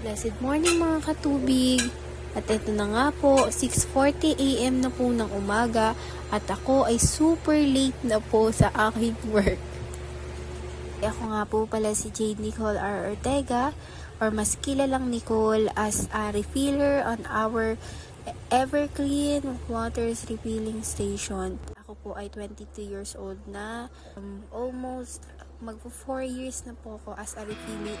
Blessed morning mga katubig. At ito na nga po, 6.40 a.m. na po ng umaga at ako ay super late na po sa aking work. Ako nga po pala si Jade Nicole R. Ortega or mas kilalang Nicole as a refiller on our Everclean Waters Refilling Station. Ako po ay 22 years old na. Um, almost magpo 4 years na po ako as a refiller.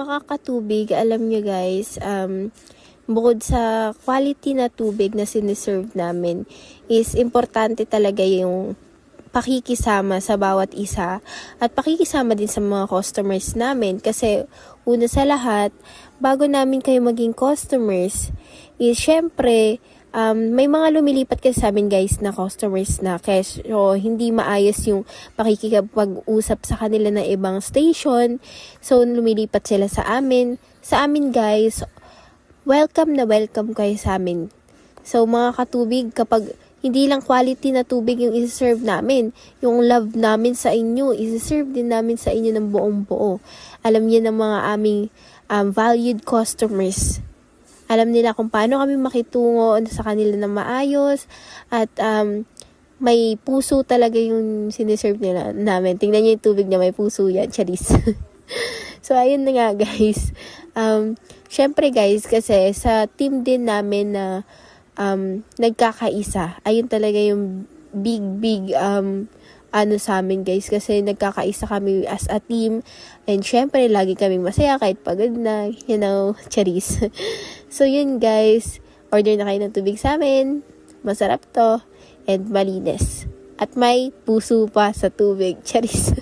makakatubig, alam nyo guys, um, bukod sa quality na tubig na siniserve namin, is importante talaga yung pakikisama sa bawat isa at pakikisama din sa mga customers namin. Kasi una sa lahat, bago namin kayo maging customers, is syempre, um, may mga lumilipat kasi sa amin guys na customers na cash so hindi maayos yung pakikipag-usap sa kanila ng ibang station so lumilipat sila sa amin sa amin guys welcome na welcome kayo sa amin so mga katubig kapag hindi lang quality na tubig yung isi-serve namin. Yung love namin sa inyo, isi-serve din namin sa inyo ng buong buo. Alam niyo ng mga aming um, valued customers alam nila kung paano kami makitungo sa kanila na maayos at um, may puso talaga yung siniserve nila namin. Tingnan niyo yung tubig na may puso yan, charis. so, ayun na nga guys. Um, Siyempre guys, kasi sa team din namin na um, nagkakaisa, ayun talaga yung big, big um, ano sa amin guys kasi nagkakaisa kami as a team. And syempre lagi kaming masaya kahit pagod na you know charis. So yun guys. Order na kayo ng tubig sa amin. Masarap to. And malinis. At may puso pa sa tubig. Charis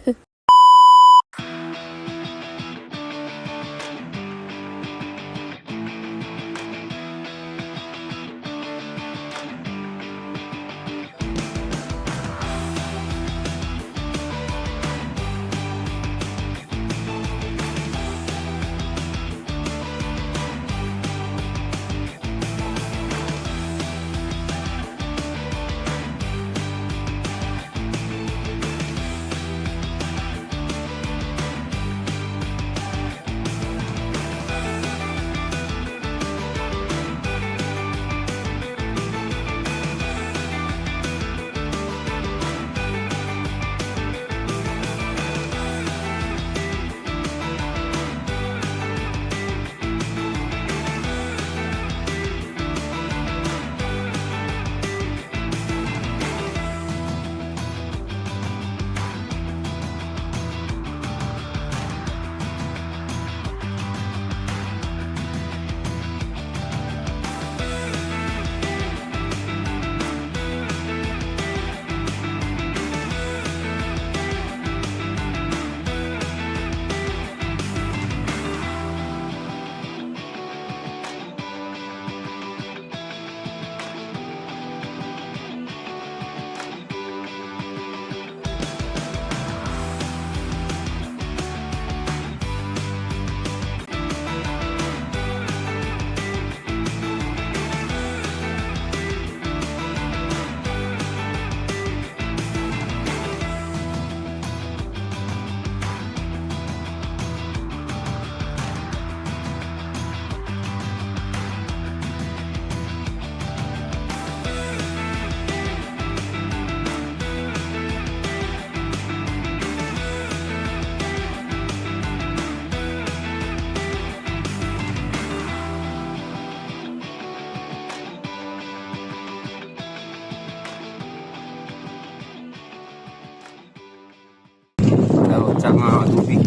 What's up mga katubig?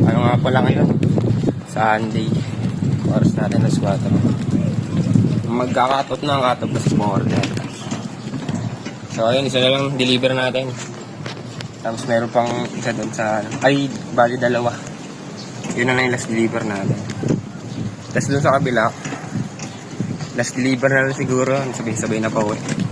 Ano nga pala ngayon? Sunday. Oras natin na 4. Magkakatot na ang katot kasi order. So ayun, isa na lang deliver natin. Tapos meron pang isa doon sa... Ay, bali dalawa. Yun na lang yung last deliver natin. Tapos doon sa kabila, last deliver na lang siguro. Sabay-sabay na pa uwi.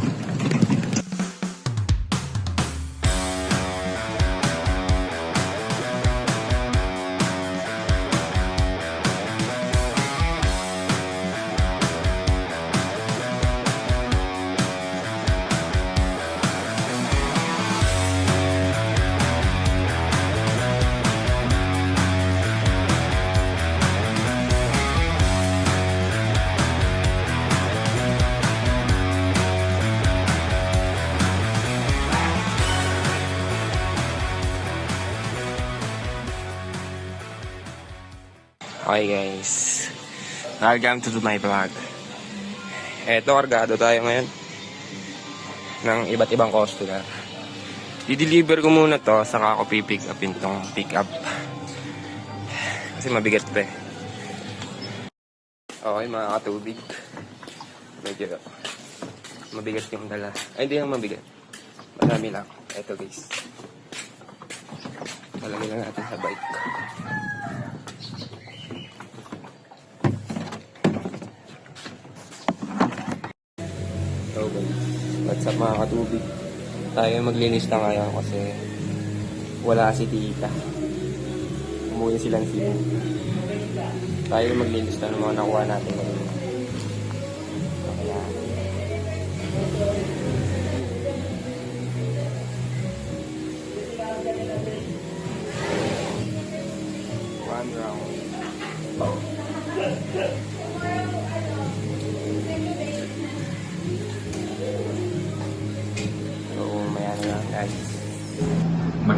Okay guys. Welcome to my vlog. Eto, kargado tayo ngayon. Ng iba't ibang customer. I-deliver ko muna to, saka ako pipick upin tong pick up. Kasi mabigat pa eh. Okay mga katubig. Medyo mabigat yung dala. Ay, hindi lang mabigat. Marami lang. Eto guys. Talagay lang natin sa bike. What's up mga katubig? Tayo maglilista ngayon kasi wala si tita. Umuwi silang sila. Tayo maglilista ng mga nakuha natin ngayon. Kaya,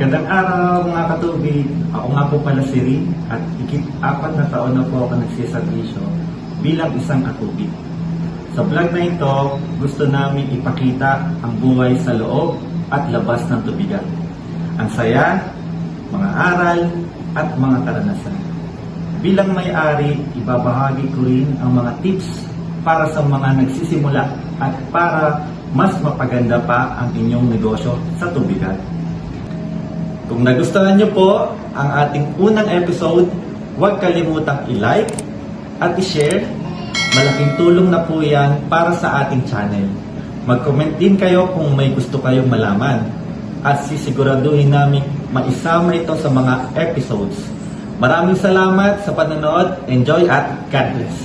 Magandang araw mga katubig. Ako nga po pala si Rin at ikit apat na taon na po ako nagsisabisyo bilang isang katubig. Sa vlog na ito, gusto namin ipakita ang buhay sa loob at labas ng tubigan. Ang saya, mga aral, at mga karanasan. Bilang may-ari, ibabahagi ko rin ang mga tips para sa mga nagsisimula at para mas mapaganda pa ang inyong negosyo sa tubigan. Kung nagustuhan niyo po ang ating unang episode, huwag kalimutang i-like at i-share. Malaking tulong na po yan para sa ating channel. Mag-comment din kayo kung may gusto kayong malaman at sisiguraduhin namin maisama ito sa mga episodes. Maraming salamat sa panonood. Enjoy at God bless.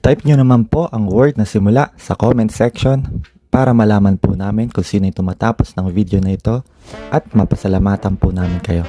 Type nyo naman po ang word na simula sa comment section para malaman po namin kung sino yung tumatapos ng video na ito at mapasalamatan po namin kayo.